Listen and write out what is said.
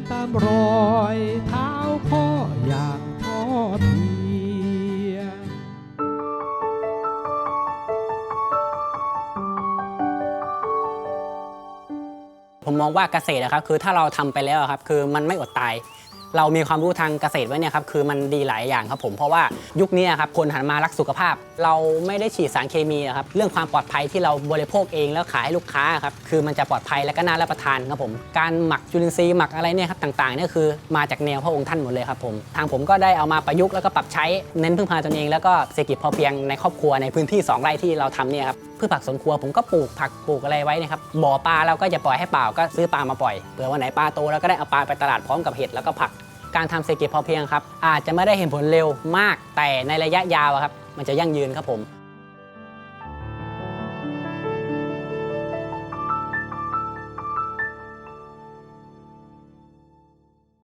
นตามรอยเท้าพ่ออย่างทอดเทียผมมองว่าเกษตรนะครับคือถ้าเราทำไปแล้วครับคือมันไม่อดตาย เรามีความรู้ทางเกษตรไว้เนี่ยครับคือมันดีหลายอย่างครับผมเพราะว่ายุคนี้ครับคนหันมารักสุขภาพ เราไม่ได้ฉีดสารเคมีครับเรื่องความปลอดภัยที่เราบริโภคเองแล้วขายให้ลูกค้าครับคือมันจะปลอดภัยและก็น่ารับประทานครับผมการหมักจุลินทรีย์หมักอะไรเนี่ยครับต่างๆเนี่ยคือมาจากแนวพระองค์ท่านหมดเลยครับผมทางผมก็ได้เอามาประยุกต์แล้วก็ปรับใช้เน้นพึ่งพาตนเองแล้วก็เศรษฐกิจพอเพียงในครอบครัวในพื้นที่สองไร่ที่เราทำเนี่ยครับ พืชผักสวนครัวผมก็ปลูกผักปลูกอะไรไว้นะครับบ่อปลาเราก็จะปล่อยให้เปล่าก็ซื้อปลามาปล่อยเผื่อวันไหนปลาโตเราก็ได้เอาปลาไปตลาดพร้อมกับเห็ดแล้วก็ผักการทำเศรษฐกิจพอเพียงครับอาจจะไม่ได้เห็นผลเร็วมากแต่ในระยะยาวอะครับมันจะยั่งยืนครับผม